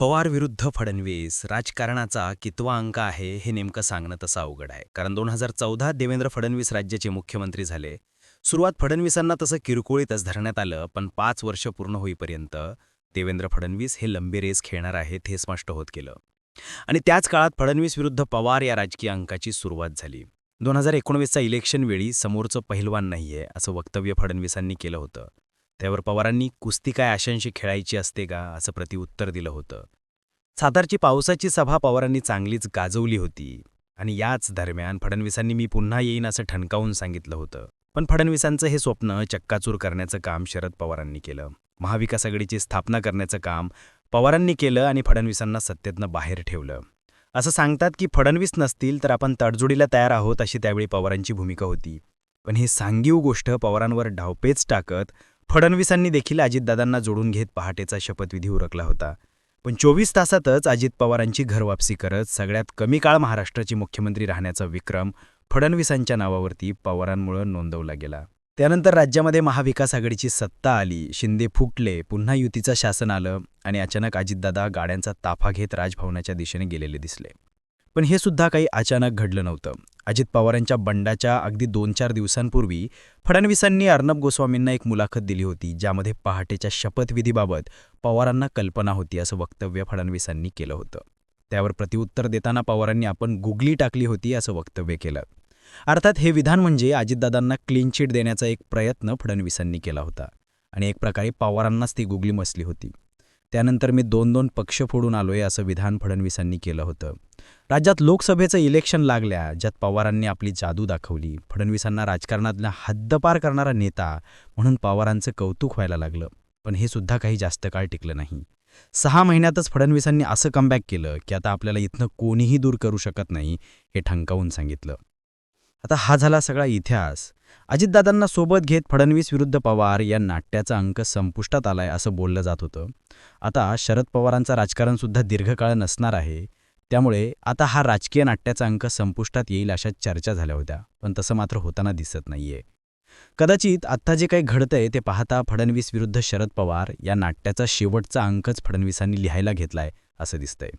पवार विरुद्ध फडणवीस राजकारणाचा कितवा अंक आहे हे नेमकं सांगणं तसं अवघड आहे. कारण दोन हजार चौदात देवेंद्र फडणवीस राज्याचे मुख्यमंत्री झाले. सुरुवात फडणवीसांना तसं किरकोळीतच धरण्यात आलं पण पाच वर्ष पूर्ण होईपर्यंत देवेंद्र फडणवीस हे लंबी रेस खेळणार आहेत हे स्पष्ट होत गेलं. आणि त्याच काळात फडणवीस विरुद्ध पवार या राजकीय अंकाची सुरुवात झाली. दोन हजार एकोणवीसचा इलेक्शन वेळी समोरचं पहिलवान नाहीये असं वक्तव्य फडणवीसांनी केलं होतं. त्यावर पवारांनी कुस्ती काय आशांशी खेळायची असते का असं प्रतिउत्तर दिलं होतं. सातारची पावसाची सभा पवारांनी चांगलीच गाजवली होती. आणि याच दरम्यान फडणवीसांनी मी पुन्हा येईन असं ठणकावून सांगितलं होतं. पण फडणवीसांचं हे स्वप्न चक्काचूर करण्याचं काम शरद पवारांनी केलं. महाविकास आघाडीची स्थापना करण्याचं काम पवारांनी केलं आणि फडणवीसांना सत्तेतनं बाहेर ठेवलं. असं सांगतात की फडणवीस नसतील तर आपण तडजोडीला तयार आहोत अशी त्यावेळी पवारांची भूमिका होती. पण ही सांगीव गोष्ट पवारांवर डावपेच टाकत फडणवीसांनी देखील अजितदादांना जोडून घेत पहाटेचा शपथविधी उरकला होता. पण चोवीस तासातच अजित पवारांची घरवापसी करत सगळ्यात कमी काळ महाराष्ट्राचे मुख्यमंत्री राहण्याचा विक्रम फडणवीसांच्या नावावरती पवारांमुळं नोंदवला गेला. त्यानंतर राज्यामध्ये महाविकास आघाडीची सत्ता आली शिंदे फुटले पुन्हा युतीचं शासन आलं आणि अचानक अजितदादा गाड्यांचा ताफा घेत राजभवनाच्या दिशेने गेलेले दिसले. पण हे सुद्धा काही अचानक घडलं नव्हतं. अजित पवारांच्या बंडाच्या अगदी दोन चार दिवसांपूर्वी फडणवीसांनी अर्णब गोस्वामींना एक मुलाखत दिली होती ज्यामध्ये पहाटेच्या शपथविधीबाबत पवारांना कल्पना होती असं वक्तव्य फडणवीसांनी केलं होतं. त्यावर प्रतिउत्तर देताना पवारांनी आपण गुगली टाकली होती असं वक्तव्य केलं. अर्थात हे विधान म्हणजे अजितदादांना क्लीन चिट देण्याचा एक प्रयत्न फडणवीसांनी केला होता. आणि एक प्रकारे पवारांनाच ती गुगली मसली होती. त्यानंतर मी दोन दोन पक्ष फोडून आलोय असं विधान फडणवीसांनी केलं होतं. राज्यात लोकसभेचं इलेक्शन लागल्या ज्यात पवारांनी आपली जादू दाखवली. फडणवीसांना राजकारणातला हद्दपार करणारा नेता म्हणून पवारांचं कौतुक व्हायला लागलं. पण हे सुद्धा काही जास्त काळ टिकलं नाही. सहा महिन्यातच फडणवीसांनी असं कमबॅक केलं की आता आपल्याला इथनं कोणीही दूर करू शकत नाही हे ठणकावून सांगितलं. आता हा झाला सगळा इतिहास. अजितदादांना सोबत घेत फडणवीस विरुद्ध पवार या नाट्याचा अंक संपुष्टात आलाय असं बोललं जात होतं. आता शरद पवारांचा राजकारणसुद्धा दीर्घकाळ नसणार आहे. त्यामुळे आता हा राजकीय नाट्याचा अंक संपुष्टात येईल अशा चर्चा झाल्या होत्या पण तसं मात्र होताना दिसत नाहीये. कदाचित आत्ता जे काही घडतंय ते पाहता फडणवीस विरुद्ध शरद पवार या नाट्याचा शेवटचा अंकच फडणवीसांनी लिहायला घेतलाय असं दिसतंय.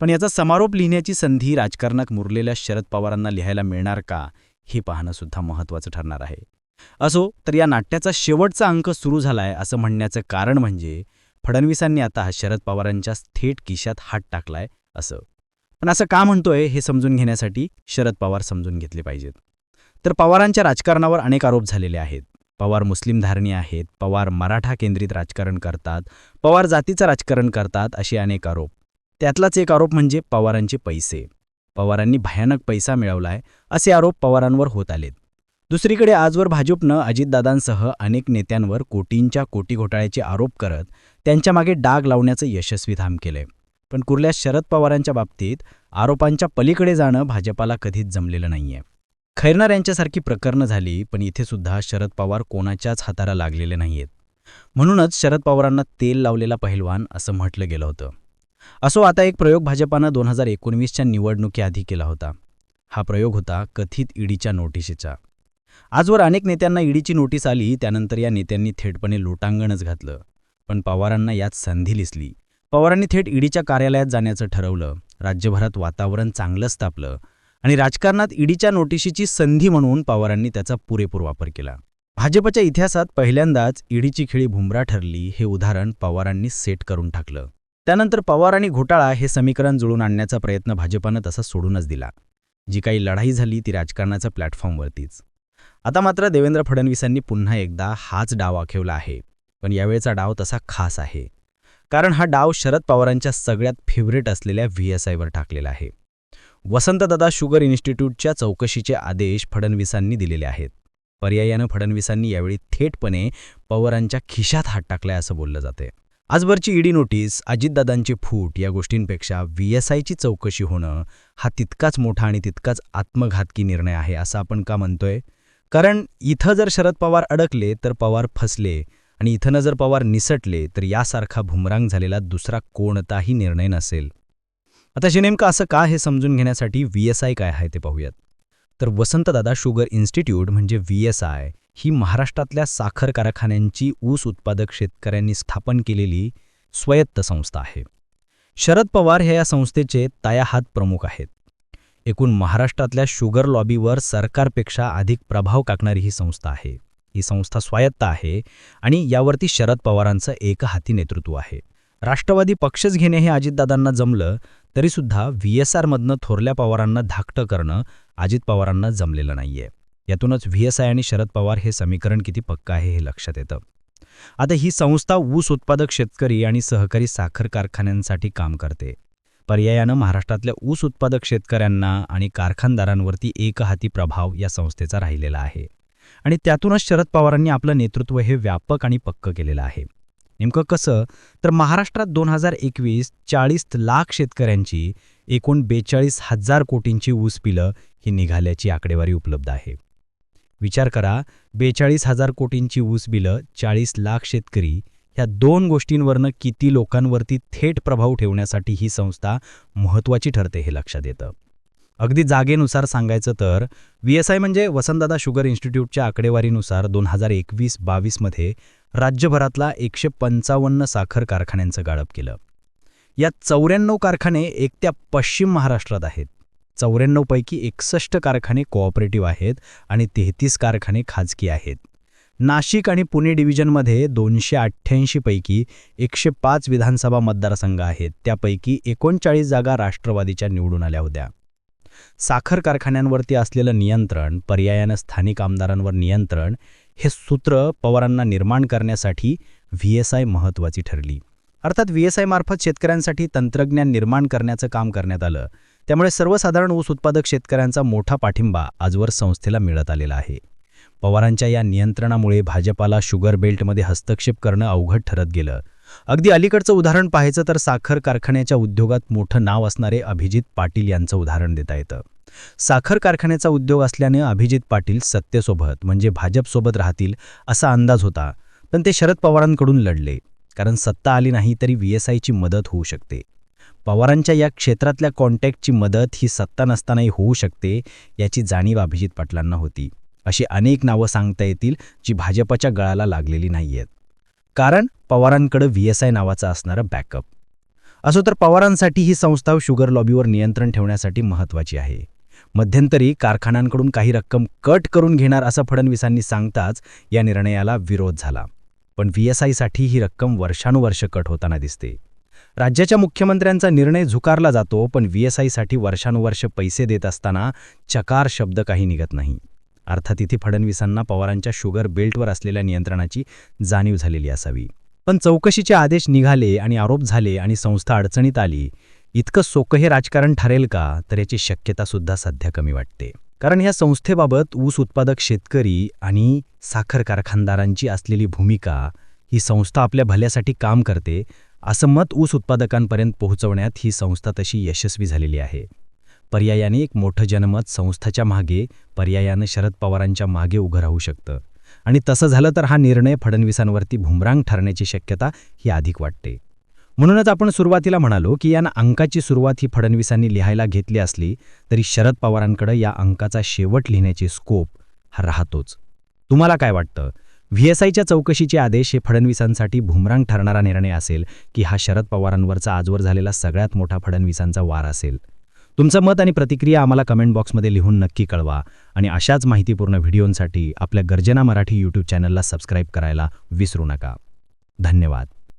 पण याचा समारोप लिहिण्याची संधी राजकारणात मुरलेल्या शरद पवारांना लिहायला मिळणार का हे पाहणं सुद्धा महत्त्वाचं ठरणार आहे. असो तर या नाट्याचा शेवटचा अंक सुरू झालाय असं म्हणण्याचं कारण म्हणजे फडणवीसांनी आता शरद पवारांच्या थेट किशात हात टाकलाय असं. पण असं का म्हणतोय हे समजून घेण्यासाठी शरद पवार समजून घेतले पाहिजेत. तर पवारांच्या राजकारणावर अनेक आरोप झालेले आहेत. पवार मुस्लिम धारणी आहेत पवार मराठा केंद्रित राजकारण करतात पवार जातीचं राजकारण करतात असे अनेक आरोप. त्यातलाच एक आरोप म्हणजे पवारांचे पैसे. पवारांनी भयानक पैसा मिळवलाय असे आरोप पवारांवर होत आलेत. दुसरीकडे आजवर भाजपनं अजितदादांसह अनेक नेत्यांवर कोटींच्या कोटी घोटाळ्याचे आरोप करत त्यांच्यामागे डाग लावण्याचं यशस्वी धाम केलंय. पण कुर्ल्या शरद पवारांच्या बाबतीत आरोपांच्या पलीकडे जाणं भाजपाला कधीच जमलेलं नाहीये. खैरनार यांच्यासारखी प्रकरणं झाली पण इथे सुद्धा शरद पवार कोणाच्याच हाताला लागलेले नाहीयेत. म्हणूनच शरद पवारांना तेल लावलेला पहिलवान असं म्हटलं गेलं होतं. असो आता एक प्रयोग भाजपानं दोन हजार एकोणवीसच्या निवडणुकीआधी केला होता. हा प्रयोग होता कथित ईडीच्या नोटिशीचा. आजवर अनेक नेत्यांना ईडीची नोटीस आली त्यानंतर या नेत्यांनी थेटपणे लोटांगणच घातलं. पण पवारांना यात संधी लिसली पवारांनी थेट ईडीच्या कार्यालयात जाण्याचं ठरवलं. राज्यभरात वातावरण चांगलंच तापलं. आणि राजकारणात ईडीच्या नोटिशीची संधी म्हणून पवारांनी त्याचा पुरेपूर वापर केला. भाजपच्या इतिहासात पहिल्यांदाच ईडीची खेळी भुमरा ठरली हे उदाहरण पवारांनी सेट करून टाकलं. त्यानंतर पवार आणि घोटाळा हे समीकरण जुळून आणण्याचा प्रयत्न भाजपानं तसा सोडूनच दिला. जी काही लढाई झाली ती राजकारणाच्या प्लॅटफॉर्मवरतीच. आता मात्र देवेंद्र फडणवीसांनी पुन्हा एकदा हाच डाव आखेवला आहे. पण यावेळचा डाव तसा खास आहे. कारण हा डाव शरद पवारांच्या सगळ्यात फेवरेट असलेल्या व्ही एस आयवर टाकलेला आहे. वसंतदादा शुगर इन्स्टिट्यूटच्या चौकशीचे आदेश फडणवीसांनी दिलेले आहेत. पर्यायानं फडणवीसांनी यावेळी थेटपणे पवारांच्या खिशात हात टाकलाय असं बोललं जाते आजवरची ईडी नोटीस अजितदादांची फूट या गोष्टींपेक्षा व्ही एस आयची चौकशी होणं हा तितकाच मोठा आणि तितकाच आत्मघातकी निर्णय आहे असं आपण का म्हणतोय? कारण इथं जर शरद पवार अडकले तर पवार फसले आणि इथनं जर पवार निसटले तर यासारखा भुमरांग झालेला दुसरा कोणताही निर्णय नसेल. आता जे नेमकं असं का हे समजून घेण्यासाठी व्ही एस आय काय आहे ते पाहूयात. तर वसंतदादा शुगर इन्स्टिट्यूट म्हणजे व्ही एस आय ही महाराष्ट्रातल्या साखर कारखान्यांची ऊस उत्पादक शेतकऱ्यांनी स्थापन केलेली स्वायत्त संस्था आहे. शरद पवार हे या संस्थेचे तायाहात प्रमुख आहेत. एकूण महाराष्ट्रातल्या शुगर लॉबीवर सरकारपेक्षा अधिक प्रभाव टाकणारी ही संस्था आहे. ही संस्था स्वायत्त आहे आणि यावरती शरद पवारांचं एकहाती नेतृत्व आहे. राष्ट्रवादी पक्षच घेणे हे अजितदादांना जमलं तरीसुद्धा व्ही एस आरमधनं थोरल्या पवारांना धाकटं करणं अजित पवारांना जमलेलं नाहीये. यातूनच व्ही एस आय आणि शरद पवार हे समीकरण किती पक्कं आहे हे लक्षात येतं. आता ही संस्था ऊस उत्पादक शेतकरी आणि सहकारी साखर कारखान्यांसाठी काम करते. पर्यायानं महाराष्ट्रातल्या ऊस उत्पादक शेतकऱ्यांना आणि कारखानदारांवरती एकहाती प्रभाव या संस्थेचा राहिलेला आहे. आणि त्यातूनच शरद पवारांनी आपलं नेतृत्व हे व्यापक आणि पक्क केलेलं आहे. नेमकं कसं? तर महाराष्ट्रात दोन हजार एकवीस चाळीस लाख शेतकऱ्यांची एकूण बेचाळीस हजार कोटींची ऊस पिलं ही निघाल्याची आकडेवारी उपलब्ध आहे. विचार करा बेचाळीस हजार कोटींची ऊस बिलं चाळीस लाख शेतकरी ह्या दोन गोष्टींवरनं किती लोकांवरती थेट प्रभाव ठेवण्यासाठी ही संस्था महत्त्वाची ठरते हे लक्षात येतं. अगदी जागेनुसार सांगायचं तर व्ही एस आय म्हणजे वसंतदादा शुगर इन्स्टिट्यूटच्या आकडेवारीनुसार दोन हजार एकवीस बावीसमध्ये राज्यभरातला एकशे पंचावन्न साखर कारखान्यांचं गाळप केलं. यात चौऱ्याण्णव कारखाने एकट्या पश्चिम महाराष्ट्रात आहेत. चौऱ्याण्णवपैकी एकसष्ट कारखाने कोऑपरेटिव्ह आहेत आणि तेहतीस कारखाने खाजगी आहेत. नाशिक आणि पुणे डिव्हिजनमध्ये दोनशे अठ्ठ्याऐंशीपैकी एकशे पाच विधानसभा मतदारसंघ आहेत. त्यापैकी एकोणचाळीस जागा राष्ट्रवादीच्या निवडून आल्या होत्या. साखर कारखान्यांवरती असलेलं नियंत्रण पर्यायानं स्थानिक आमदारांवर नियंत्रण हे सूत्र पवारांना निर्माण करण्यासाठी व्ही एस आय महत्त्वाची ठरली. अर्थात व्ही एस आयमार्फत शेतकऱ्यांसाठी तंत्रज्ञान निर्माण करण्याचं काम करण्यात आलं. त्यामुळे सर्वसाधारण ऊस उत्पादक शेतकऱ्यांचा मोठा पाठिंबा आजवर संस्थेला मिळत आलेला आहे. पवारांच्या या नियंत्रणामुळे भाजपाला शुगर बेल्टमध्ये हस्तक्षेप करणं अवघड ठरत गेलं. अगदी अलीकडचं उदाहरण पाहायचं तर साखर कारखान्याच्या उद्योगात मोठं नाव असणारे अभिजित पाटील यांचं उदाहरण देता येतं. साखर कारखान्याचा उद्योग असल्याने अभिजित पाटील सत्तेसोबत म्हणजे भाजपसोबत राहतील असा अंदाज होता पण ते शरद पवारांकडून लढले. कारण सत्ता आली नाही तरी व्ही मदत होऊ शकते. पवारांच्या या क्षेत्रातल्या कॉन्टॅक्टची मदत ही सत्ता नसतानाही होऊ शकते याची जाणीव अभिजित पाटलांना होती. अशी अनेक नावं सांगता येतील जी भाजपच्या गळाला लागलेली नाही आहेत कारण पवारांकडं व्ही एस आय नावाचा असणारं बॅकअप. असो तर पवारांसाठी ही संस्था शुगर लॉबीवर नियंत्रण ठेवण्यासाठी महत्त्वाची आहे. मध्यंतरी कारखान्यांकडून काही रक्कम कट करून घेणार असं फडणवीसांनी सांगताच या निर्णयाला विरोध झाला. पण व्ही एस आयसाठी ही रक्कम वर्षानुवर्ष कट होताना दिसते. राज्याच्या मुख्यमंत्र्यांचा निर्णय झुकारला जातो पण व्ही एस आयसाठी वर्षानुवर्ष पैसे देत असताना चकार शब्द काही निघत नाही. अर्थात इथे फडणवीसांना पवारांच्या शुगर बेल्टवर असलेल्या नियंत्रणाची जाणीव झालेली असावी. पण चौकशीचे आदेश निघाले आणि आरोप झाले आणि संस्था अडचणीत आली. इतकं सोकं हे राजकारण ठरेल का? तर याची शक्यतासुद्धा सध्या कमी वाटते. कारण या संस्थेबाबत ऊस उत्पादक शेतकरी आणि साखर कारखानदारांची असलेली भूमिका ही संस्था आपल्या भल्यासाठी काम करते असं मत ऊस उत्पादकांपर्यंत पोहोचवण्यात ही संस्था तशी यशस्वी झालेली आहे. पर्यायाने एक मोठं जनमत संस्थाच्या मागे पर्यायानं शरद पवारांच्या मागे उभं राहू शकतं. आणि तसं झालं तर हा निर्णय फडणवीसांवरती भुमरांग ठरण्याची शक्यता ही अधिक वाटते. म्हणूनच आपण सुरुवातीला म्हणालो की या अंकाची सुरुवात ही फडणवीसांनी लिहायला घेतली असली तरी शरद पवारांकडे या अंकाचा शेवट लिहिण्याची स्कोप हा राहतोच. तुम्हाला काय वाटतं? व्ही एस आयच्या चौकशीचे आदेश हे फडणवीसांसाठी भुमरांग ठरणारा निर्णय असेल की हा शरद पवारांवरचा आजवर झालेला सगळ्यात मोठा फडणवीसांचा वार असेल. तुमचं मत आणि प्रतिक्रिया आम्हाला कमेंट बॉक्समध्ये लिहून नक्की कळवा आणि अशाच माहितीपूर्ण व्हिडिओंसाठी आपल्या गर्जना मराठी यूट्यूब चॅनलला सबस्क्राईब करायला विसरू नका. धन्यवाद.